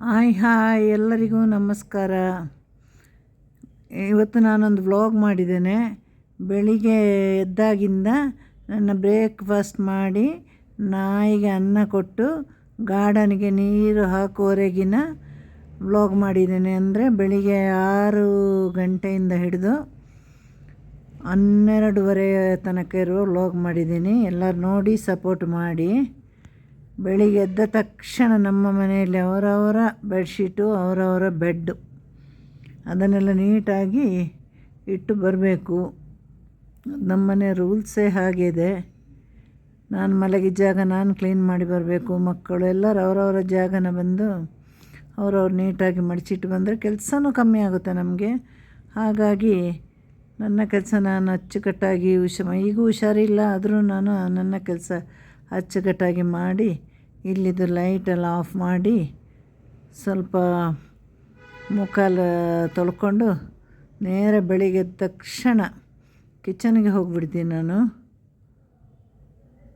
Hi hi ಎಲ್ಲರಿಗೂ ನಮಸ್ಕಾರ. ಇವತ್ತು ನಾನೊಂದು ವ್ಲಾಗ್ ಮಾಡಿದ್ದೇನೆ. ಬೆಳಿಗ್ಗೆ ಎದ್ದಾಗಿಂದ ನನ್ನ ಬ್ರೇಕ್ಫಾಸ್ಟ್ ಮಾಡಿ ನಾಯಿಗೆ ಅನ್ನ ಕೊಟ್ಟು ಗಾರ್ಡನ್ಗೆ ನೀರು ಹಾಕುವವರೆಗಿನ ವ್ಲಾಗ್ ಮಾಡಿದ್ದೇನೆ ಅಂದರೆ ಬೆಳಿಗ್ಗೆ ಆರು ಗಂಟೆಯಿಂದ ಹಿಡಿದು ಹನ್ನೆರಡುವರೆ ತನಕ ಇರುವ ವ್ಲಾಗ್ ಮಾಡಿದ್ದೀನಿ. ಎಲ್ಲರೂ ನೋಡಿ ಸಪೋರ್ಟ್ ಮಾಡಿ. ಬೆಳಿಗ್ಗೆ ಎದ್ದ ತಕ್ಷಣ ನಮ್ಮ ಮನೆಯಲ್ಲಿ ಅವರವರ ಬೆಡ್ಶೀಟು, ಅವರವರ ಬೆಡ್ಡು. ಅದನ್ನೆಲ್ಲ ನೀಟಾಗಿ ಇಟ್ಟು ಬರಬೇಕು. ನಮ್ಮ ಮನೆ ರೂಲ್ಸೇ ಹಾಗಿದೆ ನಾನು ಮಲಗಿದ ಜಾಗ ನಾನು ಕ್ಲೀನ್ ಮಾಡಿ ಬರಬೇಕು. ಮಕ್ಕಳು ಎಲ್ಲರೂ ಅವರವರ ಜಾಗನ ಬಂದು ಅವರವ್ರು ನೀಟಾಗಿ ಮಡಚಿಟ್ಟು ಬಂದರೆ ಕೆಲಸನೂ ಕಮ್ಮಿ ಆಗುತ್ತೆ ನಮಗೆ. ಹಾಗಾಗಿ ನನ್ನ ಕೆಲಸ ನಾನು ಅಚ್ಚುಕಟ್ಟಾಗಿ ಹುಷ ಈಗೂ ಹುಷಾರಿಲ್ಲ ಆದರೂ ನಾನು ನನ್ನ ಕೆಲಸ ಅಚ್ಚುಕಟ್ಟಾಗಿ ಮಾಡಿ ಇಲ್ಲಿದ್ದು ಲೈಟೆಲ್ಲ ಆಫ್ ಮಾಡಿ ಸ್ವಲ್ಪ ಮುಖಾಲು ತೊಳ್ಕೊಂಡು ನೇರ ಬೆಳಿಗ್ಗೆ ತಕ್ಷಣ ಕಿಚನ್ಗೆ ಹೋಗಿಬಿಡ್ತೀನಿ ನಾನು.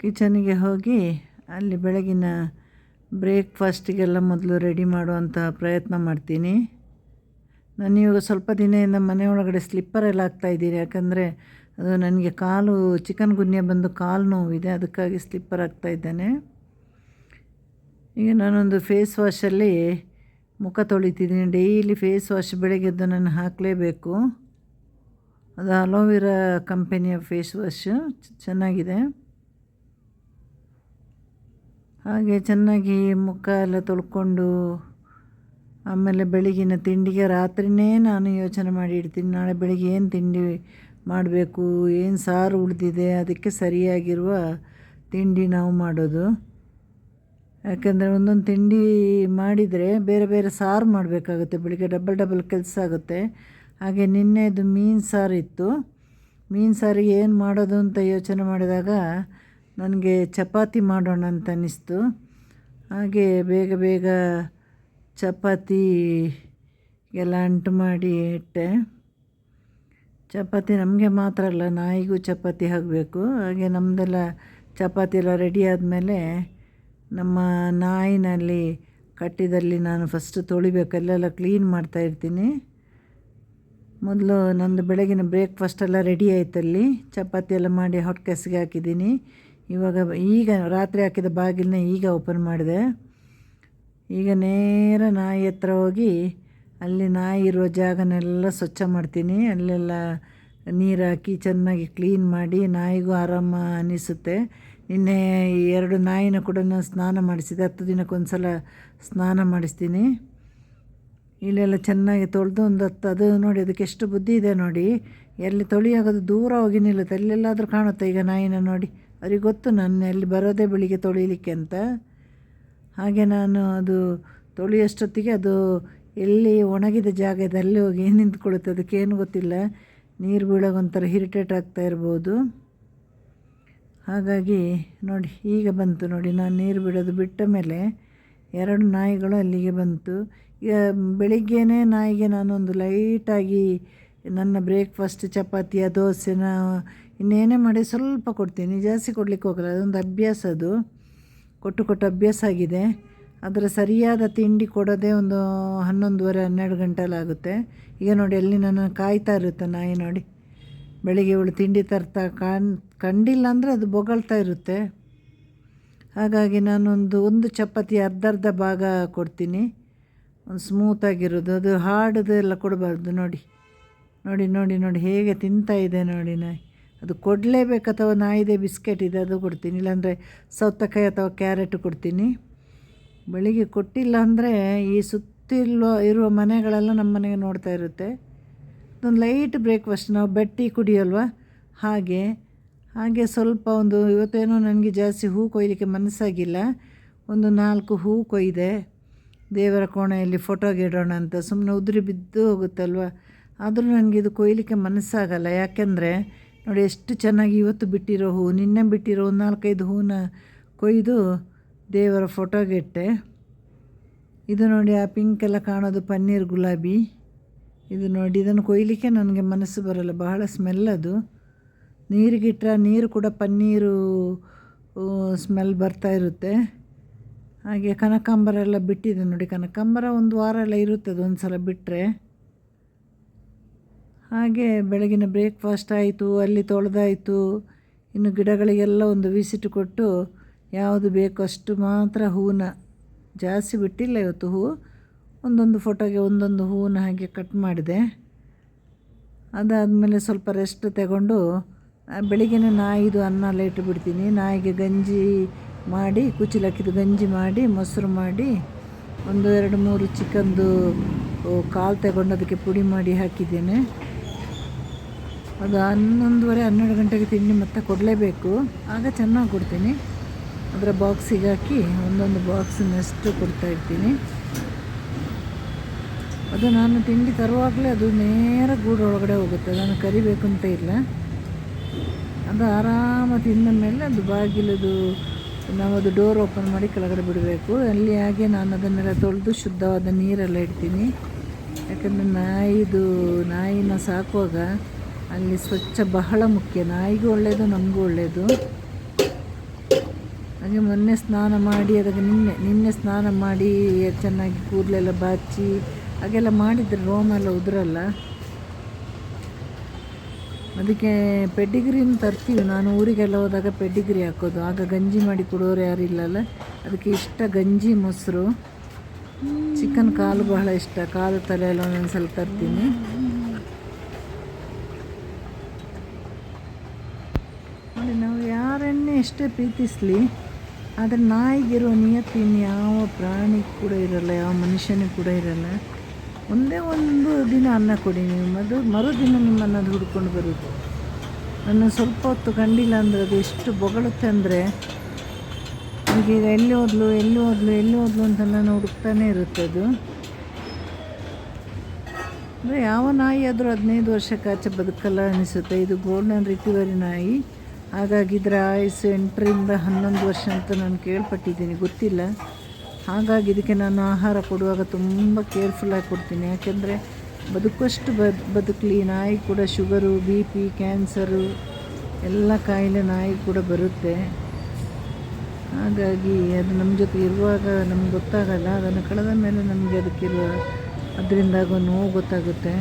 ಕಿಚನ್ಗೆ ಹೋಗಿ ಅಲ್ಲಿ ಬೆಳಗಿನ ಬ್ರೇಕ್ಫಾಸ್ಟಿಗೆಲ್ಲ ಮೊದಲು ರೆಡಿ ಮಾಡುವಂಥ ಪ್ರಯತ್ನ ಮಾಡ್ತೀನಿ. ನಾನು ಇವಾಗ ಸ್ವಲ್ಪ ದಿನದಿಂದ ಮನೆ ಒಳಗಡೆ ಸ್ಲಿಪ್ಪರೆಲ್ಲ ಹಾಕ್ತಾಯಿದ್ದೀನಿ ಯಾಕಂದರೆ ಅದು ನನಗೆ ಕಾಲು ಚಿಕನ್ ಗುನ್ಯ ಬಂದು ಕಾಲು ನೋವಿದೆ, ಅದಕ್ಕಾಗಿ ಸ್ಲಿಪ್ಪರ್ ಹಾಕ್ತಾಯಿದ್ದೇನೆ ಈಗ ನಾನೊಂದು ಫೇಸ್ ವಾಶಲ್ಲಿ ಮುಖ ತೊಳಿತಿದ್ದೀನಿ. ಡೈಲಿ ಫೇಸ್ ವಾಶ್ ಬೆಳಗ್ಗೆದ್ದು ನಾನು ಹಾಕಲೇಬೇಕು. ಅದು ಅಲೋವೆರಾ ಕಂಪೆನಿಯ ಫೇಸ್ ವಾಶ್ ಚೆನ್ನಾಗಿದೆ. ಹಾಗೆ ಚೆನ್ನಾಗಿ ಮುಖ ಎಲ್ಲ ತೊಳ್ಕೊಂಡು ಆಮೇಲೆ ಬೆಳಗಿನ ತಿಂಡಿಗೆ ರಾತ್ರಿಯೇ ನಾನು ಯೋಚನೆ ಮಾಡಿ ಇಡ್ತೀನಿ. ನಾಳೆ ಬೆಳಿಗ್ಗೆ ಏನು ತಿಂಡಿ ಮಾಡಬೇಕು, ಏನು ಸಾರು ಉಳಿದಿದೆ, ಅದಕ್ಕೆ ಸರಿಯಾಗಿರುವ ತಿಂಡಿ ನಾವು ಮಾಡೋದು. ಯಾಕೆಂದರೆ ಒಂದೊಂದು ತಿಂಡಿ ಮಾಡಿದರೆ ಬೇರೆ ಬೇರೆ ಸಾರು ಮಾಡಬೇಕಾಗುತ್ತೆ. ಬೆಳಿಗ್ಗೆ ಡಬಲ್ ಡಬಲ್ ಕೆಲಸ ಆಗುತ್ತೆ. ಹಾಗೆ ನಿನ್ನೆದು ಮೀನು ಸಾರು ಇತ್ತು. ಮೀನು ಸಾರಿಗೆ ಏನು ಮಾಡೋದು ಅಂತ ಯೋಚನೆ ಮಾಡಿದಾಗ ನನಗೆ ಚಪಾತಿ ಮಾಡೋಣ ಅಂತ ಅನ್ನಿಸ್ತು ಹಾಗೆ ಬೇಗ ಬೇಗ ಚಪಾತಿ ಎಲ್ಲ ಅಂಟು ಮಾಡಿ ಇಟ್ಟೆ. ಚಪಾತಿ ನಮಗೆ ಮಾತ್ರ ಅಲ್ಲ, ನಾಯಿಗೂ ಚಪಾತಿ ಆಗಬೇಕು ಹಾಗೆ ನಮ್ಮದೆಲ್ಲ ಚಪಾತಿ ಎಲ್ಲ ರೆಡಿ ಆದಮೇಲೆ ನಮ್ಮ ನಾಯಿನಲ್ಲಿ ಕಟ್ಟಿದಲ್ಲಿ ನಾನು ಫಸ್ಟ್ ತೊಳಿಬೇಕು ಅಲ್ಲೆಲ್ಲ ಕ್ಲೀನ್ ಮಾಡ್ತಾಯಿರ್ತೀನಿ ಮೊದಲು ನಂದು ಬೆಳಗಿನ ಬ್ರೇಕ್ಫಾಸ್ಟ್ ಎಲ್ಲ ರೆಡಿ ಆಯ್ತಲ್ಲಿ ಚಪಾತಿ ಎಲ್ಲ ಮಾಡಿ ಹೊಟ್ಟೆ ಕೆಸಿಗೆ ಹಾಕಿದ್ದೀನಿ. ಇವಾಗ ಈಗ ರಾತ್ರಿ ಹಾಕಿದ ಬಾಗಿಲನ್ನ ಈಗ ಓಪನ್ ಮಾಡಿದೆ. ಈಗ ನೇರ ನಾಯಿ ಹತ್ರ ಹೋಗಿ ಅಲ್ಲಿ ನಾಯಿ ಇರುವ ಜಾಗನೆಲ್ಲ ಸ್ವಚ್ಛ ಮಾಡ್ತೀನಿ. ಅಲ್ಲೆಲ್ಲ ನೀರು ಹಾಕಿ ಚೆನ್ನಾಗಿ ಕ್ಲೀನ್ ಮಾಡಿ ನಾಯಿಗೂ ಆರಾಮ ಅನ್ನಿಸುತ್ತೆ ನಿನ್ನೆ ಎರಡು ನಾಯಿನ ಕೂಡ ನಾನು ಸ್ನಾನ ಮಾಡಿಸಿದೆ. ಹತ್ತು ದಿನಕ್ಕೊಂದು ಸಲ ಸ್ನಾನ ಮಾಡಿಸ್ತೀನಿ. ಇಲ್ಲೆಲ್ಲ ಚೆನ್ನಾಗಿ ತೊಳೆದು ಒಂದು ಹತ್ತು, ಅದು ನೋಡಿ, ಅದಕ್ಕೆ ಎಷ್ಟು ಬುದ್ಧಿ ಇದೆ ನೋಡಿ. ಎಲ್ಲಿ ತೊಳಿಯಾಗೋದು ದೂರ ಹೋಗಿ ನಿಲ್ಲುತ್ತೆ. ಅಲ್ಲೆಲ್ಲಾದರೂ ಕಾಣುತ್ತೆ ಈಗ ನಾಯಿನ ನೋಡಿ. ಅವ್ರಿಗೆ ಗೊತ್ತು ನಾನು ಎಲ್ಲಿ ಬರೋದೇ ಬೆಳಿಗ್ಗೆ ತೊಳಿಲಿಕ್ಕೆ ಅಂತ. ಹಾಗೆ ನಾನು ಅದು ತೊಳೆಯೋಷ್ಟೊತ್ತಿಗೆ ಅದು ಎಲ್ಲಿ ಒಣಗಿದ ಜಾಗ ಇದೆ, ಅಲ್ಲಿ ಹೋಗಿ ನಿಂತ್ಕೊಳ್ಳುತ್ತೆ. ಅದಕ್ಕೇನು ಗೊತ್ತಿಲ್ಲ. ನೀರು ಬೀಳೋಗೊಂಥರ ಹಿರಿಟೇಟ್ ಆಗ್ತಾ ಇರ್ಬೋದು. ಹಾಗಾಗಿ ನೋಡಿ, ಈಗ ಬಂತು ನೋಡಿ, ನಾನು ನೀರು ಬಿಡೋದು ಬಿಟ್ಟ ಮೇಲೆ ಎರಡು ನಾಯಿಗಳು ಅಲ್ಲಿಗೆ ಬಂತು. ಈಗ ಬೆಳಿಗ್ಗೆನೇ ನಾಯಿಗೆ ನಾನೊಂದು ಲೈಟಾಗಿ ನನ್ನ ಬ್ರೇಕ್ಫಾಸ್ಟ್ ಚಪಾತಿಯ ದೋಸೆನ ಇನ್ನೇನೇ ಮಾಡಿ ಸ್ವಲ್ಪ ಕೊಡ್ತೀನಿ. ಜಾಸ್ತಿ ಕೊಡಲಿಕ್ಕೆ ಹೋಗಲ್ಲ, ಅದೊಂದು ಅಭ್ಯಾಸ ಅದು. ಕೊಟ್ಟು ಕೊಟ್ಟು ಅಭ್ಯಾಸ ಆಗಿದೆ. ಅದರ ಸರಿಯಾದ ತಿಂಡಿ ಕೊಡೋದೇ ಒಂದು ಹನ್ನೊಂದುವರೆ, ಹನ್ನೆರಡು ಗಂಟೆಲಾಗುತ್ತೆ ಈಗ ನೋಡಿ, ಅಲ್ಲಿ ನನ್ನ ಕಾಯ್ತಾ ಇರುತ್ತೆ ನಾಯಿ ನೋಡಿ. ಬೆಳಿಗ್ಗೆ ಇವಳು ತಿಂಡಿ ತರ್ತಾ ಕಾಣ್ ಕಂಡಿಲ್ಲ ಅಂದರೆ ಅದು ಬೊಗಳ್ತಾ ಇರುತ್ತೆ. ಹಾಗಾಗಿ ನಾನೊಂದು, ಒಂದು ಚಪಾತಿ ಅರ್ಧ ಅರ್ಧ ಭಾಗ ಕೊಡ್ತೀನಿ. ಒಂದು ಸ್ಮೂತಾಗಿರೋದು ಅದು ಹಾಡದೆಲ್ಲ ಕೊಡಬಾರ್ದು. ನೋಡಿ ನೋಡಿ ನೋಡಿ ನೋಡಿ, ಹೇಗೆ ತಿಂತಾ ಇದೆ ನೋಡಿ ನಾಯಿ. ಅದು ಕೊಡಲೇಬೇಕು ಅಥವಾ ನಾಯಿದೆ ಬಿಸ್ಕೆಟ್ ಇದೆ ಅದು ಕೊಡ್ತೀನಿ. ಇಲ್ಲಾಂದರೆ ಸೌತೆಕಾಯಿ ಅಥವಾ ಕ್ಯಾರೆಟ್ ಕೊಡ್ತೀನಿ. ಬೆಳಿಗ್ಗೆ ಕೊಟ್ಟಿಲ್ಲ ಅಂದರೆ ಈ ಸುತ್ತಿಲ್ಲೋ ಇರುವ ಮನೆಗಳೆಲ್ಲ ನಮ್ಮ ಮನೆಗೆ ನೋಡ್ತಾ ಇರುತ್ತೆ. ಒಂದು ಲೈಟ್ ಬ್ರೇಕ್ಫಾಸ್ಟ್ ನಾವು ಬೆಡ್ ಟೀ ಕುಡಿಯಲ್ವ? ಹಾಗೆ ಹಾಗೆ ಸ್ವಲ್ಪ ಒಂದು ಇವತ್ತೇನೋ ನನಗೆ ಜಾಸ್ತಿ ಹೂ ಕೊಯ್ಲಿಕ್ಕೆ ಮನಸ್ಸಾಗಿಲ್ಲ. ಒಂದು ನಾಲ್ಕು ಹೂ ಕೊಯ್ದೆ. ದೇವರ ಕೋಣೆಯಲ್ಲಿ ಫೋಟೋಗೆ ಇಡೋಣ ಅಂತ ಸುಮ್ಮನೆ ಉದುರಿ ಬಿದ್ದು ಹೋಗುತ್ತಲ್ವ? ಆದರೂ ನನಗೆ ಇದು ಕೊಯ್ಲಿಕ್ಕೆ ಮನಸ್ಸಾಗಲ್ಲ. ಯಾಕೆಂದರೆ, ನೋಡಿ ಎಷ್ಟು ಚೆನ್ನಾಗಿ ಇವತ್ತು ಬಿಟ್ಟಿರೋ ಹೂ, ನಿನ್ನೆ ಬಿಟ್ಟಿರೋ ಒಂದು ನಾಲ್ಕೈದು ಹೂನ ಕೊಯ್ದು ದೇವರ ಫೋಟೋಗೆ ಇಟ್ಟೆ ಇದು ನೋಡಿ ಆ ಪಿಂಕ್ ಎಲ್ಲ ಕಾಣೋದು ಪನ್ನೀರ್ ಗುಲಾಬಿ. ಇದು ನೋಡಿ, ಇದನ್ನು ಕೊಯ್ಲಿಕ್ಕೆ ನನಗೆ ಮನಸ್ಸು ಬರಲ್ಲ, ಬಹಳ ಸ್ಮೆಲ್ ಅದು. ನೀರಿಗಿಟ್ಟರೆ ನೀರು ಕೂಡ ಪನ್ನೀರು ಸ್ಮೆಲ್ ಬರ್ತಾ ಇರುತ್ತೆ. ಹಾಗೆ ಕನಕಾಂಬರ ಎಲ್ಲ ಬಿಟ್ಟಿದೆ ನೋಡಿ, ಕನಕಾಂಬರ ಒಂದು ವಾರ ಎಲ್ಲ ಇರುತ್ತದೆ ಒಂದು ಸಲ ಬಿಟ್ಟರೆ ಹಾಗೆ ಬೆಳಗಿನ ಬ್ರೇಕ್ಫಾಸ್ಟ್ ಆಯಿತು, ಅಲ್ಲಿ ತೊಳೆದಾಯಿತು. ಇನ್ನು ಗಿಡಗಳಿಗೆಲ್ಲ ಒಂದು ವಿಸಿಟ್ ಕೊಟ್ಟು, ಯಾವುದು ಬೇಕೋ ಅಷ್ಟು ಮಾತ್ರ ಹೂವನ್ನ ಜಾಸ್ತಿ ಬಿಟ್ಟಿಲ್ಲ ಇವತ್ತು ಹೂವು ಒಂದೊಂದು ಫೋಟೋಗೆ ಒಂದೊಂದು ಹೂವನ್ನ ಹಾಗೆ ಕಟ್ ಮಾಡಿದೆ. ಅದಾದಮೇಲೆ ಸ್ವಲ್ಪ ರೆಸ್ಟ್ ತಗೊಂಡು ಬೆಳಿಗ್ಗೆ ನಾಯಿದು ಅನ್ನ ಎಲ್ಲ ಇಟ್ಟುಬಿಡ್ತೀನಿ ನಾಯಿಗೆ ಗಂಜಿ ಮಾಡಿ ಕುಚಿಲಕ್ಕಿದು ಗಂಜಿ ಮಾಡಿ, ಮೊಸರು ಮಾಡಿ, ಒಂದು ಎರಡು ಮೂರು ಚಿಕನ್ದು ಕಾಲು ತಗೊಂಡು ಅದಕ್ಕೆ ಪುಡಿ ಮಾಡಿ ಹಾಕಿದ್ದೇನೆ. ಅದು ಹನ್ನೊಂದುವರೆ, ಹನ್ನೆರಡು ಗಂಟೆಗೆ ತಿಂಡಿ ಮತ್ತೆ ಕೊಡಲೇಬೇಕು. ಆಗ ಚೆನ್ನಾಗಿ ಕೊಡ್ತೀನಿ. ಅದರ ಬಾಕ್ಸಿಗೆ ಹಾಕಿ ಒಂದೊಂದು ಬಾಕ್ಸಿನಷ್ಟು ಕೊಡ್ತಾ ಇರ್ತೀನಿ. ಅದು ನಾನು ತಿಂಡಿ ತರುವಾಗಲೇ ಅದು ನೇರ ಗೂಡೊಳಗಡೆ ಹೋಗುತ್ತೆ. ಅದನ್ನು ಕರಿಬೇಕು ಅಂತ ಇಲ್ಲ. ಅದು ಆರಾಮ ತಿಂದ ಮೇಲೆ ಅದು ಬಾಗಿಲದು ನಾವು ಅದು ಡೋರ್ ಓಪನ್ ಮಾಡಿ ಕೆಳಗಡೆ ಬಿಡಬೇಕು. ಅಲ್ಲಿ ಹಾಗೆ ನಾನು ಅದನ್ನೆಲ್ಲ ತೊಳೆದು ಶುದ್ಧವಾದ ನೀರೆಲ್ಲ ಇಡ್ತೀನಿ. ಯಾಕಂದರೆ ನಾಯಿದು, ನಾಯಿನ ಸಾಕುವಾಗ ಅಲ್ಲಿ ಸ್ವಚ್ಛ ಬಹಳ ಮುಖ್ಯ. ನಾಯಿಗೂ ಒಳ್ಳೆಯದು ನಮಗೂ ಒಳ್ಳೆಯದು ಹಾಗೆ ಮೊನ್ನೆ ಸ್ನಾನ ಮಾಡಿ, ಅದಕ್ಕೆ ನಿನ್ನೆ ನಿನ್ನೆ ಸ್ನಾನ ಮಾಡಿ, ಚೆನ್ನಾಗಿ ಕೂದಲೆಲ್ಲ ಬಾಚಿ ಹಾಗೆಲ್ಲ ಮಾಡಿದರೆ ರೋಮ ಎಲ್ಲ ಉದುರಲ್ಲ. ಅದಕ್ಕೆ ಪೆಡ್ಡಿಗ್ರಿನ ತರ್ತೀವಿ. ನಾನು ಊರಿಗೆಲ್ಲ ಹೋದಾಗ ಪೆಡ್ಡಿಗ್ರಿ ಹಾಕೋದು. ಆಗ ಗಂಜಿ ಮಾಡಿ ಕೊಡೋರು ಯಾರು ಇಲ್ಲಲ್ಲ? ಅದಕ್ಕೆ ಇಷ್ಟ ಗಂಜಿ ಮೊಸರು. ಚಿಕನ್ ಕಾಲು ಬಹಳ ಇಷ್ಟ. ಕಾಲು ತಲೆ ಎಲ್ಲ ಒಂದೊಂದು ಸಲ ತರ್ತೀನಿ. ನೋಡಿ, ನಾವು ಯಾರನ್ನೇ ಎಷ್ಟೇ ಪ್ರೀತಿಸಲಿ, ಆದರೆ ನಾಯಿಗಿರೋ ನಿಯತ್ತು ಯಾವ ಪ್ರಾಣಿ ಕೂಡ ಇರಲ್ಲ, ಯಾವ ಮನುಷ್ಯನಿಗೆ ಕೂಡ ಇರಲ್ಲ. ಒಂದೇ ಒಂದು ದಿನ ಅನ್ನ ಕೊಡಿ ನೀವು. ಮದು, ಮರುದಿನ ನಿಮ್ಮನ್ನು ಅದು ಹುಡ್ಕೊಂಡು ಬರುತ್ತೆ ನನ್ನ ಸ್ವಲ್ಪ ಹೊತ್ತು ಕಂಡಿಲ್ಲ ಅಂದರೆ ಅದು ಎಷ್ಟು ಬೊಗಳುತ್ತೆ ಅಂದರೆ ಈಗ ಎಲ್ಲಿ ಹೋದ್ಲು ಎಲ್ಲಿ ಹೋದ್ಲು ಎಲ್ಲಿ ಹೋದ್ಲು ಅಂತ ನಾನು ಹುಡುಕ್ತಾನೆ ಇರುತ್ತೆ ಅದು. ಅಂದರೆ ಯಾವ ನಾಯಿ ಆದರೂ ಹದಿನೈದು ವರ್ಷಕ್ಕೆ ಆಚೆ ಬದುಕಲ್ಲ ಅನಿಸುತ್ತೆ. ಇದು ಗೋಲ್ಡನ್ ರಿಟಿವರಿ ನಾಯಿ. ಹಾಗಾಗಿ ಇದರ ಆಯುಸ್ಸು ಎಂಟರಿಂದ ಹನ್ನೊಂದು ವರ್ಷ ಅಂತ ನಾನು ಕೇಳ್ಪಟ್ಟಿದ್ದೀನಿ. ಗೊತ್ತಿಲ್ಲ. ಹಾಗಾಗಿ ಇದಕ್ಕೆ ನಾನು ಆಹಾರ ಕೊಡುವಾಗ ತುಂಬ ಕೇರ್ಫುಲ್ಲಾಗಿ ಕೊಡ್ತೀನಿ. ಯಾಕೆಂದರೆ ಬದುಕುವಷ್ಟು ಬದ್, ಬದುಕಲಿ ನಾಯಿ ಕೂಡ ಶುಗರು ಬಿ ಪಿ ಕ್ಯಾನ್ಸರು ಎಲ್ಲ ಕಾಯಿಲೆ ನಾಯಿ ಕೂಡ ಬರುತ್ತೆ. ಹಾಗಾಗಿ ಅದು ನಮ್ಮ ಜೊತೆ ಇರುವಾಗ ನಮ್ಗೆ ಗೊತ್ತಾಗಲ್ಲ. ಅದನ್ನು ಕಳೆದ ಮೇಲೆ ನಮಗೆ ಅದಕ್ಕಿರುವ ಅದರಿಂದ ಆಗೋ ನೋವು ಗೊತ್ತಾಗುತ್ತೆ.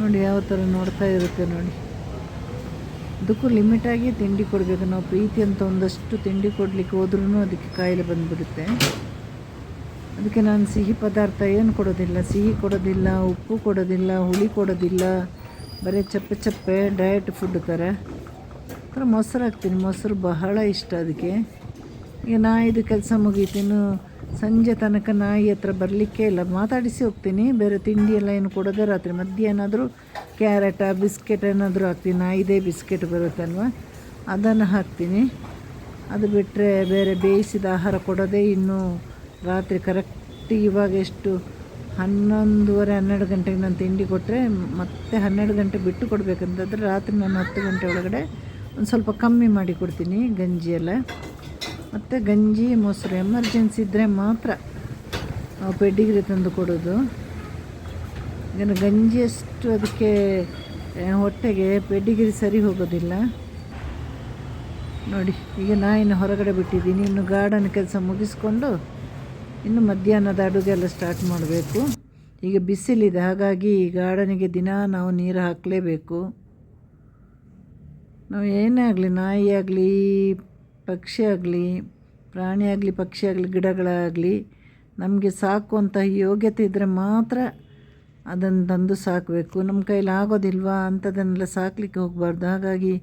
ನೋಡಿ ಯಾವ ಥರ ನೋಡ್ತಾ ಇರುತ್ತೆ ನೋಡಿ. ಅದಕ್ಕೂ ಲಿಮಿಟಾಗಿ ತಿಂಡಿ ಕೊಡಬೇಕು. ನಾವು ಪ್ರೀತಿ ಅಂತ ಒಂದಷ್ಟು ತಿಂಡಿ ಕೊಡಲಿಕ್ಕೆ ಹೋದ್ರೂ ಅದಕ್ಕೆ ಕಾಯಿಲೆ ಬಂದುಬಿಡುತ್ತೆ. ಅದಕ್ಕೆ ನಾನು ಸಿಹಿ ಪದಾರ್ಥ ಏನು ಕೊಡೋದಿಲ್ಲ. ಸಿಹಿ ಕೊಡೋದಿಲ್ಲ, ಉಪ್ಪು ಕೊಡೋದಿಲ್ಲ, ಹುಳಿ ಕೊಡೋದಿಲ್ಲ. ಬರೀ ಚಪ್ಪೆ ಚಪ್ಪೆ ಡಯಟ್ ಫುಡ್ ಥರ. ಥರ ಮೊಸರು ಹಾಕ್ತೀನಿ ಮೊಸರು ಬಹಳ ಇಷ್ಟ ಅದಕ್ಕೆ. ಈಗ ನಾ ಇದು ಕೆಲಸ ಮುಗೀತಿನ್ನು ಸಂಜೆ ತನಕ ನಾಯಿ ಹತ್ರ ಬರಲಿಕ್ಕೆ ಇಲ್ಲ. ಮಾತಾಡಿಸಿ ಹೋಗ್ತೀನಿ. ಬೇರೆ ತಿಂಡಿ ಎಲ್ಲ ಏನು ಕೊಡೋದೇ ರಾತ್ರಿ ಮಧ್ಯ ಏನಾದರೂ ಕ್ಯಾರೆಟ, ಬಿಸ್ಕೆಟ್ ಏನಾದರೂ ಹಾಕ್ತೀನಿ. ನಾಯಿದೇ ಬಿಸ್ಕೆಟ್ ಬರುತ್ತಲ್ವ? ಅದನ್ನು ಹಾಕ್ತೀನಿ. ಅದು ಬಿಟ್ಟರೆ ಬೇರೆ ಬೇಯಿಸಿದ ಆಹಾರ ಕೊಡೋದೇ ಇನ್ನೂ ರಾತ್ರಿ ಕರೆಕ್ಟ್ ಇವಾಗ ಎಷ್ಟು? ಹನ್ನೊಂದುವರೆ, ಹನ್ನೆರಡು ಗಂಟೆಗೆ ನಾನು ತಿಂಡಿ ಕೊಟ್ಟರೆ ಮತ್ತೆ ಹನ್ನೆರಡು ಗಂಟೆ ಬಿಟ್ಟು ಕೊಡಬೇಕಂತಂದರೆ ರಾತ್ರಿ ನಾನು ಹತ್ತು ಗಂಟೆ ಒಳಗಡೆ ಒಂದು ಸ್ವಲ್ಪ ಕಮ್ಮಿ ಮಾಡಿ ಕೊಡ್ತೀನಿ ಗಂಜಿಯೆಲ್ಲ ಮತ್ತು ಗಂಜಿ, ಮೊಸರು, ಎಮರ್ಜೆನ್ಸಿ ಇದ್ದರೆ ಮಾತ್ರ ನಾವು ಪೆಡ್ಡಿಗ್ರಿ ತಂದು ಕೊಡೋದು. ಇನ್ನು ಗಂಜಿಯಷ್ಟು ಅದಕ್ಕೆ ಹೊಟ್ಟೆಗೆ ಪೆಡ್ಡಿಗಿರಿ ಸರಿ ಹೋಗೋದಿಲ್ಲ. ನೋಡಿ, ಈಗ ನಾಯಿನ ಹೊರಗಡೆ ಬಿಟ್ಟಿದ್ದೀನಿ. ಇನ್ನು ಗಾರ್ಡನ್ ಕೆಲಸ ಮುಗಿಸ್ಕೊಂಡು ಇನ್ನು ಮಧ್ಯಾಹ್ನದ ಅಡುಗೆ ಎಲ್ಲ ಸ್ಟಾರ್ಟ್ ಮಾಡಬೇಕು. ಈಗ ಬಿಸಿಲಿದೆ, ಹಾಗಾಗಿ ಗಾರ್ಡನಿಗೆ ದಿನ ನಾವು ನೀರು ಹಾಕಲೇಬೇಕು. ನಾವು ಏನೇ ಆಗಲಿ, ನಾಯಿ ಆಗಲಿ ಪಕ್ಷಿ ಆಗಲಿ, ಪ್ರಾಣಿ ಆಗಲಿ, ಪಕ್ಷಿ ಆಗಲಿ, ಗಿಡಗಳಾಗಲಿ, ನಮಗೆ ಸಾಕುವಂಥ ಯೋಗ್ಯತೆ ಇದ್ದರೆ ಮಾತ್ರ ಅದನ್ನು ತಂದು ಸಾಕಬೇಕು. ನಮ್ಮ ಕೈಲಿ ಆಗೋದಿಲ್ವಾ? ಅಂಥದನ್ನೆಲ್ಲ ಸಾಕಲಿಕ್ಕೆ ಹೋಗಬಾರ್ದು. ಹಾಗಾಗಿ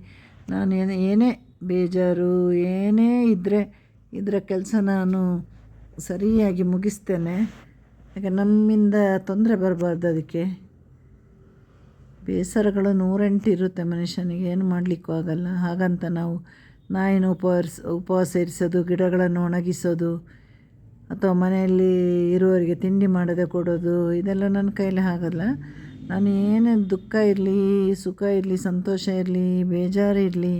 ನಾನು ಏನೇ ಏನೇ ಬೇಜಾರು, ಏನೇ ಇದ್ದರೆ ಇದರ ಕೆಲಸ ನಾನು ಸರಿಯಾಗಿ ಮುಗಿಸ್ತೇನೆ. ಯಾಕೆ ನಮ್ಮಿಂದ ತೊಂದರೆ ಬರಬಾರ್ದು ಅದಕ್ಕೆ. ಬೇಸರಗಳು ನೂರೆಂಟು ಇರುತ್ತೆ ಮನುಷ್ಯನಿಗೆ. ಏನು ಮಾಡಲಿಕ್ಕೂ ಆಗಲ್ಲ. ಹಾಗಂತ ನಾವು ನಾಯಿನ ಉಪವಾಸ ಉಪವಾಸ ಇರಿಸೋದು ಗಿಡಗಳನ್ನು ಒಣಗಿಸೋದು, ಅಥವಾ ಮನೆಯಲ್ಲಿ ಇರುವವರಿಗೆ ತಿಂಡಿ ಮಾಡದೆ ಕೊಡೋದು, ಇದೆಲ್ಲ ನನ್ನ ಕೈಲಿ ಆಗಲ್ಲ ನಾನು ಏನೇ ದುಃಖ ಇರಲಿ, ಸುಖ ಇರಲಿ, ಸಂತೋಷ ಇರಲಿ, ಬೇಜಾರು ಇರಲಿ,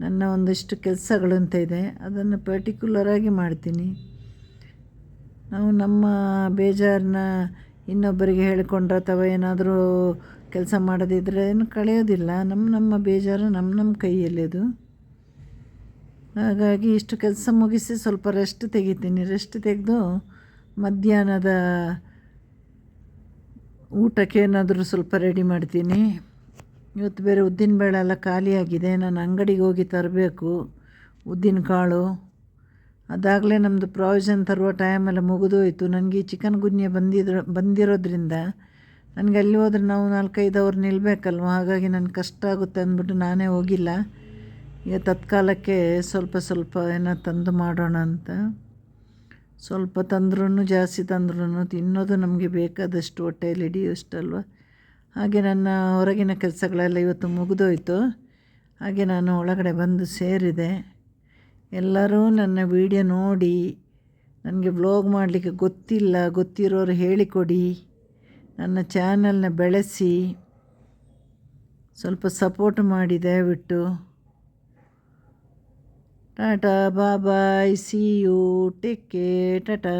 ನನ್ನ ಒಂದಿಷ್ಟು ಕೆಲಸಗಳು ಅಂತ ಇದೆ, ಅದನ್ನು ಪರ್ಟಿಕ್ಯುಲರಾಗಿ ಮಾಡ್ತೀನಿ. ನಾವು ನಮ್ಮ ಬೇಜಾರನ್ನ ಇನ್ನೊಬ್ಬರಿಗೆ ಹೇಳಿಕೊಂಡ್ರೆ ಅಥವಾ ಏನಾದರೂ ಕೆಲಸ ಮಾಡದಿದ್ದರೆ ಏನು ಕಳೆಯೋದಿಲ್ಲ. ನಮ್ಮ ನಮ್ಮ ಬೇಜಾರು ನಮ್ಮ ನಮ್ಮ ಕೈಯಲ್ಲಿ ಅದು ಹಾಗಾಗಿ ಇಷ್ಟು ಕೆಲಸ ಮುಗಿಸಿ ಸ್ವಲ್ಪ ರೆಸ್ಟ್ ತೆಗಿತೀನಿ. ರೆಸ್ಟ್ ತೆಗೆದು ಮಧ್ಯಾಹ್ನದ ಊಟಕ್ಕೆ ಏನಾದರೂ ಸ್ವಲ್ಪ ರೆಡಿ ಮಾಡ್ತೀನಿ. ಇವತ್ತು ಬೇರೆ ಉದ್ದಿನಬೇಳೆ ಎಲ್ಲ ಖಾಲಿಯಾಗಿದೆ ನಾನು ಅಂಗಡಿಗೆ ಹೋಗಿ ತರಬೇಕು ಉದ್ದಿನ ಕಾಳು. ಅದಾಗಲೇ ನಮ್ಮದು ಪ್ರಾವಿಷನ್ ತರುವ ಟೈಮೆಲ್ಲ ಮುಗಿದೋಯ್ತು. ನನಗೆ ಈ ಚಿಕನ್ ಗುನ್ಯೆ ಬಂದಿದ್ರು, ಬಂದಿರೋದ್ರಿಂದ ನನಗೆ ಅಲ್ಲಿ ಹೋದ್ರೆ ನಾವು ನಾಲ್ಕೈದು ಅವ್ರು ನಿಲ್ಲಬೇಕಲ್ವ ಹಾಗಾಗಿ ನನಗೆ ಕಷ್ಟ ಆಗುತ್ತೆ ಅಂದ್ಬಿಟ್ಟು ನಾನೇ ಹೋಗಿಲ್ಲ. ಈಗ ತತ್ಕಾಲಕ್ಕೆ ಸ್ವಲ್ಪ ಸ್ವಲ್ಪ ಏನೋ ತಂದು ಮಾಡೋಣ ಅಂತ. ಸ್ವಲ್ಪ ತಂದ್ರೂ ಜಾಸ್ತಿ ತಂದ್ರೂ ತಿನ್ನೋದು ನಮಗೆ ಬೇಕಾದಷ್ಟು ಹೊಟ್ಟೆಯಲ್ಲಿ ಹಿಡಿಯುವಷ್ಟಲ್ವ? ಹಾಗೆ ನನ್ನ ಹೊರಗಿನ ಕೆಲಸಗಳೆಲ್ಲ ಇವತ್ತು ಮುಗಿದೋಯ್ತು. ಹಾಗೆ ನಾನು ಒಳಗಡೆ ಬಂದು ಸೇರಿದೆ. ಎಲ್ಲರೂ ನನ್ನ ವಿಡಿಯೋ ನೋಡಿ, ನನಗೆ ಬ್ಲಾಗ್ ಮಾಡಲಿಕ್ಕೆ ಗೊತ್ತಿಲ್ಲ, ಗೊತ್ತಿರೋರು ಹೇಳಿಕೊಡಿ, ನನ್ನ ಚಾನಲ್ನ ಬೆಳೆಸಿ, ಸ್ವಲ್ಪ ಸಪೋರ್ಟ್ ಮಾಡಿ ದಯವಿಟ್ಟು. Ta ta bye bye. see you, take care, tata.